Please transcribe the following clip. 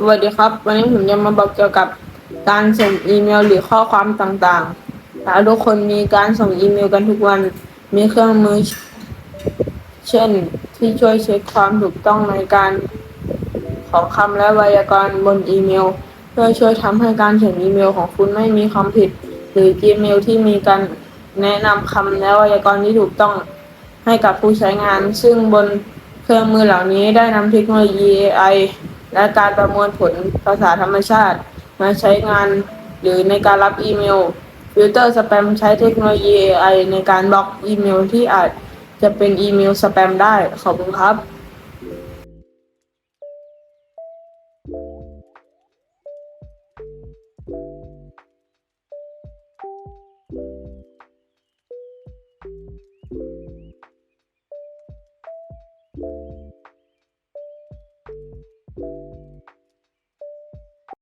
สวัสดีครับ วันนี้ผมจะมาบอกเกี่ยวกับการส่งอีเมลหรือข้อความต่างๆถ้าทุกคนมีการส่งอีเมลกันทุกวัน มีเครื่องมือ เช่นที่ช่วยเช็คความถูกต้องในการของคำและไวยากรณ์บนอีเมล เพื่อช่วยทำให้การเขียนอีเมลของคุณไม่มีความผิด หรือ Gmail ที่มีการแนะนำคำและไวยากรณ์ที่ถูกต้องให้กับผู้ใช้งาน ซึ่งบนเครื่องมือเหล่านี้ได้นำเทคโนโลยี AI และการประมวลผลภาษาธรรมชาติ มาใช้งานหรือในการรับอีเมล ฟิลเตอร์สแปมใช้เทคโนโลยี AI ในการบล็อกอีเมลที่อาจจะเป็นอีเมลสแปมได้ ขอบคุณครับ